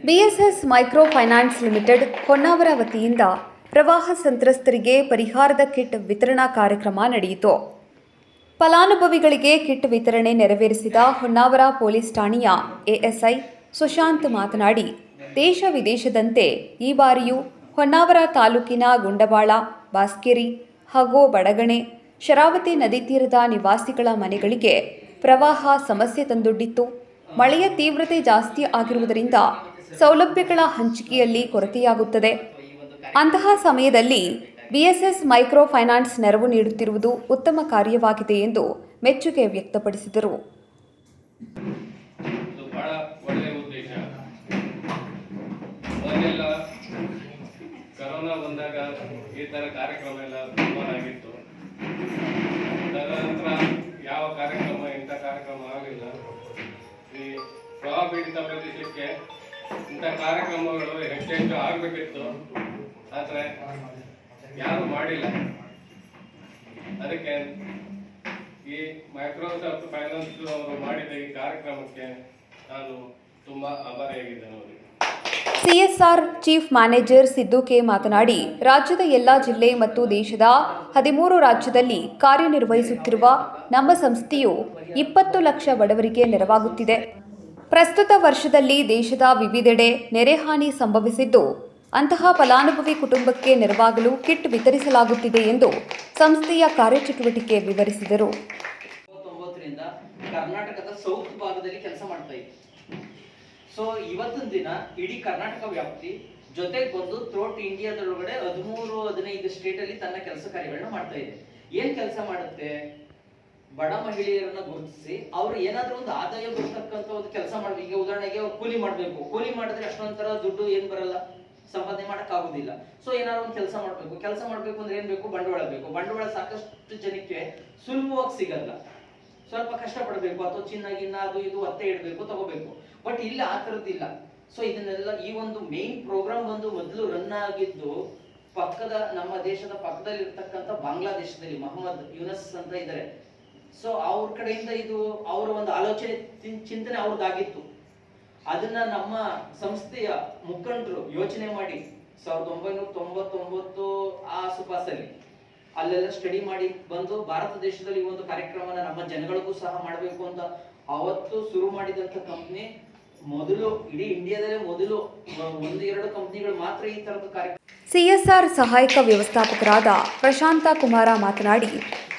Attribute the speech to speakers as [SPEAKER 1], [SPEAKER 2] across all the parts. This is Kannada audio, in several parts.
[SPEAKER 1] BSS micro finance limited Honnavar ವತಿಯಿಂದ ಪ್ರವಾಹ ಸಂತ್ರಸ್ತರಿಗೆ ಪರಿಹಾರದ ಕಿಟ್ ವಿತರಣಾ ಕಾರ್ಯಕ್ರಮ ನಡೆಯಿತು. ಫಲಾನುಭವಿಗಳಿಗೆ ಕಿಟ್ ವಿತರಣೆ ನೆರವೇರಿಸಿದ ಹೊನ್ನಾವರ ಪೊಲೀಸ್ ಠಾಣೆಯ ಎಎಸ್ಐ ಸುಶಾಂತ್ ಮಾತನಾಡಿ, ದೇಶ ವಿದೇಶದಂತೆ ಈ ಬಾರಿಯೂ ಹೊನ್ನಾವರ ತಾಲೂಕಿನ ಗುಂಡಬಾಳ ಬಾಸ್ಕೇರಿ ಹಾಗೂ ಬಡಗಣೆ, ಶರಾವತಿ ನದಿ ತೀರದ ನಿವಾಸಿಗಳ ಮನೆಗಳಿಗೆ ಪ್ರವಾಹ ಸಮಸ್ಯೆ ತಂದೊಡ್ಡಿತ್ತು. ಮಳೆಯ ತೀವ್ರತೆ ಜಾಸ್ತಿ ಆಗಿರುವುದರಿಂದ ಸೌಲಭ್ಯಗಳ ಹಂಚಿಕೆಯಲ್ಲಿ ಕೊರತೆಯಾಗುತ್ತದೆ. ಅಂತಹ ಸಮಯದಲ್ಲಿ ಬಿಎಸ್ಎಸ್ ಮೈಕ್ರೋ ಫೈನಾನ್ಸ್ ನೆರವು ನೀಡುತ್ತಿರುವುದು ಉತ್ತಮ ಕಾರ್ಯವಾಗಿದೆ ಎಂದು ಮೆಚ್ಚುಗೆ ವ್ಯಕ್ತಪಡಿಸಿದರು.
[SPEAKER 2] ಬಂದಾಗ ಈ ಕಾರ್ಯಕ್ರಮ ತುಂಬಾ ಆಗಿತ್ತು. ಯಾವ ಕಾರ್ಯಕ್ರಮ, ಇಂಥ ಕಾರ್ಯಕ್ರಮ ಆಗಲಿಲ್ಲ. ಈ ಪ್ರವಾಹ ಪೀಡಿತ ಪ್ರದೇಶಕ್ಕೆ ಇಂಥ ಕಾರ್ಯಕ್ರಮಗಳು ಹೆಚ್ಚೆಚ್ಚು ಆಗಬೇಕಿತ್ತು. ಆದರೆ ಯಾರು ಮಾಡಿಲ್ಲ. ಅದಕ್ಕೆ ಈ ಮೈಕ್ರೋಸಾಫ್ಟ್ ಫೈನಾನ್ಸ್ ಅವರು ಮಾಡಿದ ಈ ಕಾರ್ಯಕ್ರಮಕ್ಕೆ ನಾನು ತುಂಬಾ ಆಭಾರಿಯಾಗಿದ್ದೇನೆ ಅವರಿಗೆ
[SPEAKER 1] CSR chief manager Siddu K ಮಾತನಾಡಿ, ರಾಜ್ಯದ ಎಲ್ಲ ಜಿಲ್ಲೆ ಮತ್ತು ದೇಶದ ಹದಿಮೂರು ರಾಜ್ಯದಲ್ಲಿ ಕಾರ್ಯನಿರ್ವಹಿಸುತ್ತಿರುವ ನಮ್ಮ ಸಂಸ್ಥೆಯು ಇಪ್ಪತ್ತು ಲಕ್ಷ ಬಡವರಿಗೆ ನೆರವಾಗುತ್ತಿದೆ. ಪ್ರಸ್ತುತ ವರ್ಷದಲ್ಲಿ ದೇಶದ ವಿವಿಧೆಡೆ ನೆರೆಹಾನಿ ಸಂಭವಿಸಿದ್ದು, ಅಂತಹ ಫಲಾನುಭವಿ ಕುಟುಂಬಕ್ಕೆ ನೆರವಾಗಲು ಕಿಟ್ ವಿತರಿಸಲಾಗುತ್ತಿದೆ ಎಂದು ಸಂಸ್ಥೆಯ ಕಾರ್ಯಚಟುವಟಿಕೆ ವಿವರಿಸಿದರು.
[SPEAKER 3] ಕರ್ನಾಟಕದ ಸೌತ್ ಭಾಗದಲ್ಲಿ ಕೆಲಸ ಮಾಡ್ತಾ ಇತ್ತು ಸೊ ಇವತ್ತಿನ ದಿನ ಇಡೀ ಕರ್ನಾಟಕ ವ್ಯಾಪ್ತಿ ಜೊತೆಗೆ ಬಂದು ತ್ರೋಟ್ ಇಂಡಿಯಾದೊಳಗಡೆ ಹದಿಮೂರು, ಹದಿನೈದು ಸ್ಟೇಟ್ ಅಲ್ಲಿ ತನ್ನ ಕೆಲಸ ಕಾರ್ಯಗಳನ್ನ ಮಾಡ್ತಾ ಇದೆ. ಏನ್ ಕೆಲಸ ಮಾಡುತ್ತೆ? ಬಡ ಮಹಿಳೆಯರನ್ನ ಗುರುತಿಸಿ ಅವ್ರು ಏನಾದ್ರೂ ಒಂದು ಆದಾಯ ಬರ್ತಕ್ಕಂತ ಒಂದು ಕೆಲಸ ಮಾಡ್ಬೇಕು ಈಗ ಉದಾಹರಣೆಗೆ ಅವ್ರು ಕೂಲಿ ಮಾಡ್ಬೇಕು. ಕೂಲಿ ಮಾಡಿದ್ರೆ ಅಷ್ಟೊಂಥರ ದುಡ್ಡು ಏನ್ ಬರಲ್ಲ. ಸಂಪಾದನೆ ಮಾಡಕ್ ಆಗುದಿಲ್ಲ ಸೊ ಏನಾದ್ರು ಒಂದು ಕೆಲಸ ಮಾಡ್ಬೇಕು. ಕೆಲಸ ಮಾಡ್ಬೇಕು ಅಂದ್ರೆ ಏನ್ ಬೇಕು? ಬಂಡವಾಳ ಬೇಕು. ಬಂಡವಾಳ ಸಾಕಷ್ಟು ಜನಕ್ಕೆ ಸುಲಭವಾಗಿ ಸಿಗಲ್ಲ. ಸ್ವಲ್ಪ ಕಷ್ಟ ಪಡ್ಬೇಕು ಅಥವಾ ಚಿನ್ನ ಗಿನ್ನ ಅದು ಇದು ಒತ್ತೆ ಇಡಬೇಕು, ತಗೋಬೇಕು. ಬಟ್ ಇಲ್ಲ, ಆ ಥರದ್ದಿಲ್ಲ ಸೊ ಇದನ್ನೆಲ್ಲ ಈ ಒಂದು ಮೇನ್ ಪ್ರೋಗ್ರಾಮ್ ಬಂದು ಮೊದಲು ರನ್ ಆಗಿದ್ದು ಪಕ್ಕದ ನಮ್ಮ ದೇಶದ ಪಕ್ಕದಲ್ಲಿ ಇರ್ತಕ್ಕಂಥ ಬಾಂಗ್ಲಾದೇಶದಲ್ಲಿ. ಮೊಹಮ್ಮದ್ ಯುನಸ್ ಅಂತ ಇದ್ದಾರೆ ಸೊ ಅವ್ರ ಕಡೆಯಿಂದ ಇದು ಅವರ ಒಂದು ಆಲೋಚನೆ ಚಿಂತನೆ ಅವ್ರದ್ದಾಗಿತ್ತು. ಅದನ್ನ ನಮ್ಮ ಸಂಸ್ಥೆಯ ಮುಖಂಡರು ಯೋಚನೆ ಮಾಡಿ ಸಾವಿರದ ಒಂಬೈನೂರ ತೊಂಬತ್ತೊಂಬತ್ತು ಆ ಆಸುಪಾಸಲ್ಲಿ ಅಲ್ಲೆಲ್ಲ ಸ್ಟಡಿ ಮಾಡಿ ಬಂದು ಭಾರತ ದೇಶದಲ್ಲಿ ಈ ಒಂದು ಕಾರ್ಯಕ್ರಮನ ನಮ್ಮ ಜನಗಳಿಗೂ ಸಹ ಮಾಡಬೇಕು ಅಂತ ಅವತ್ತು ಶುರು ಮಾಡಿದಂತ ಕಂಪ್ನಿ ಮೊದಲು, ಇಡೀ ಇಂಡಿಯಾದಲ್ಲೇ ಮೊದಲು, ಒಂದು ಎರಡು ಕಂಪ್ನಿಗಳು ಮಾತ್ರ ಈ ತರದ ಕಾರ್ಯಕ್ರಮ
[SPEAKER 1] ಸಿಎಸ್ಆರ್ ಸಹಾಯಕ ವ್ಯವಸ್ಥಾಪಕರಾದ ಪ್ರಶಾಂತ ಕುಮಾರ ಮಾತನಾಡಿ,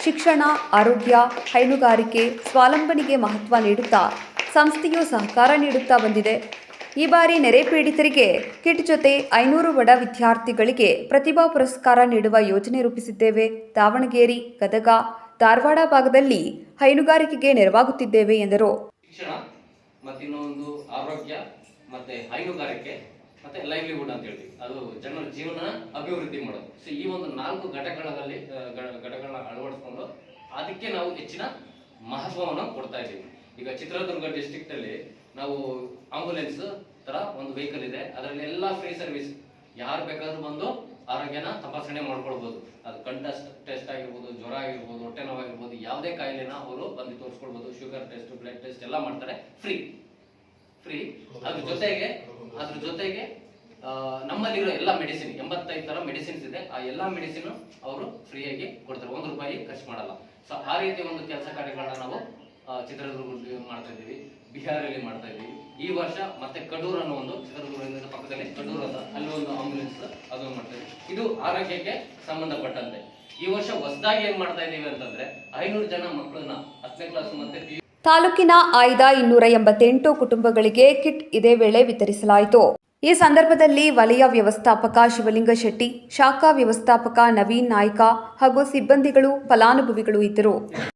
[SPEAKER 1] ಶಿಕ್ಷಣ, ಆರೋಗ್ಯ, ಹೈನುಗಾರಿಕೆ, ಸ್ವಾವಲಂಬನೆಗೆ ಮಹತ್ವ ನೀಡುತ್ತಾ ಸಂಸ್ಥೆಯು ಸಹಕಾರ ನೀಡುತ್ತಾ ಬಂದಿದೆ. ಈ ಬಾರಿ ನೆರೆ ಪೀಡಿತರಿಗೆ ಕಿಟ್ ಜೊತೆ ಐನೂರು ಬಡ ವಿದ್ಯಾರ್ಥಿಗಳಿಗೆ ಪ್ರತಿಭಾ ಪುರಸ್ಕಾರ ನೀಡುವ ಯೋಜನೆ ರೂಪಿಸಿದ್ದೇವೆ. ದಾವಣಗೆರೆ, ಗದಗ, ಧಾರವಾಡ ಭಾಗದಲ್ಲಿ ಹೈನುಗಾರಿಕೆಗೆ ನೆರವಾಗುತ್ತಿದ್ದೇವೆ ಎಂದರು.
[SPEAKER 4] ಶಿಕ್ಷಣ ಮತ್ತೆ ಇನ್ನೊಂದು ಆರೋಗ್ಯ ಮತ್ತೆ ಹೈನುಗಾರಿಕೆ ಮತ್ತೆ ಲೈವ್ಲಿಹುಡ್ ಅಂತ ಹೇಳ್ತೀವಿ ಅದು ಜನರ ಜೀವನ ಅಭಿವೃದ್ಧಿ ಮಾಡೋದು. ಸೊ ಈ ಒಂದು ನಾಲ್ಕು ಘಟಕಗಳಲ್ಲಿ ಘಟಕಗಳನ್ನ ಅಳವಡಿಸ್ಕೊಂಡು ಅದಕ್ಕೆ ನಾವು ಹೆಚ್ಚಿನ ಮಹತ್ವವನ್ನು ಕೊಡ್ತಾ ಇದ್ದೀವಿ. ಈಗ ಚಿತ್ರದುರ್ಗ ಡಿಸ್ಟಿಕ್ ಅಲ್ಲಿ ನಾವು ಆಂಬುಲೆನ್ಸ್ ತರ ಒಂದು ವೆಹಿಕಲ್ ಇದೆ. ಅದರಲ್ಲಿ ಎಲ್ಲಾ ಫ್ರೀ ಸರ್ವಿಸ್ ಯಾರು ಬೇಕಾದ್ರೂ ಬಂದು ಆರೋಗ್ಯನ ತಪಾಸಣೆ ಮಾಡ್ಕೊಳ್ಬಹುದು ಅದು ಕಂಠ ಟೆಸ್ಟ್ ಆಗಿರ್ಬೋದು, ಜ್ವರ ಆಗಿರ್ಬೋದು, ಹೊಟ್ಟೆ ನೋವಾಗಿರ್ಬೋದು ಯಾವುದೇ ಕಾಯಿಲೆನ ಅವರು ಬಂದು ತೋರಿಸ್ಕೊಳ್ಬಹುದು ಶುಗರ್ ಟೆಸ್ಟ್ ಬ್ಲಡ್ ಟೆಸ್ಟ್ ಎಲ್ಲ ಮಾಡ್ತಾರೆ. ಫ್ರೀ ಫ್ರೀ ಅದ್ರ ಜೊತೆಗೆ ಅದ್ರ ಜೊತೆಗೆ ನಮ್ಮಲ್ಲಿರೋ ಎಲ್ಲ ಮೆಡಿಸಿನ್ ಎಂಬತ್ತೈದು ತರ ಮೆಡಿಸಿನ್ಸ್ ಇದೆ. ಆ ಎಲ್ಲಾ ಮೆಡಿಸಿನ್ ಅವರು ಫ್ರೀಯಾಗಿ ಕೊಡ್ತಾರೆ. ಒಂದು ರೂಪಾಯಿ ಖರ್ಚು ಮಾಡಲ್ಲ. ಸೊ ಆ ರೀತಿ ಒಂದು ಕೆಲಸ ಕಾರ್ಯಗಳನ್ನ ನಾವು ಚಿತ್ರದುರ್ಗದಲ್ಲಿ ಮಾಡ್ತಾ ಇದ್ದೀವಿ. ಬಿಹಾರಲ್ಲಿ ಮಾಡ್ತಾ ಇದ್ದೀವಿ. ಈ ವರ್ಷ ಮತ್ತೆ ಕಡೂರ್ ಅನ್ನೋ ಒಂದು ಚಿತ್ರದುರ್ಗದಿಂದ ಪಕ್ಕದಲ್ಲಿ ಕಡೂರ್ ಅಂತ ಅಲ್ಲಿ ಒಂದು ಆಂಬುಲೆನ್ಸ್ ಅದನ್ನು ಮಾಡ್ತಾ ಇದು ಆರೋಗ್ಯಕ್ಕೆ ಸಂಬಂಧಪಟ್ಟಂತೆ. ಈ ವರ್ಷ ಹೊಸದಾಗಿ ಏನ್ ಮಾಡ್ತಾ ಇದ್ದೀವಿ ಅಂತಂದ್ರೆ, ಐನೂರು ಜನ ಮಕ್ಕಳನ್ನ ಹತ್ತನೇ ಕ್ಲಾಸ್ ಮತ್ತೆ
[SPEAKER 1] ತಾಲೂಕಿನ ಆಯ್ದ ಇನ್ನೂರ ಎಂಬತ್ತೆಂಟು ಕುಟುಂಬಗಳಿಗೆ ಕಿಟ್ ಇದೇ ವೇಳೆ ವಿತರಿಸಲಾಯಿತು. ಈ ಸಂದರ್ಭದಲ್ಲಿ ವಲಯ ವ್ಯವಸ್ಥಾಪಕ ಶಿವಲಿಂಗ ಶೆಟ್ಟಿ, ಶಾಖಾ ವ್ಯವಸ್ಥಾಪಕ ನವೀನ್ ನಾಯ್ಕ ಹಾಗೂ ಸಿಬ್ಬಂದಿಗಳು ಫಲಾನುಭವಿಗಳು ಇದ್ದರು.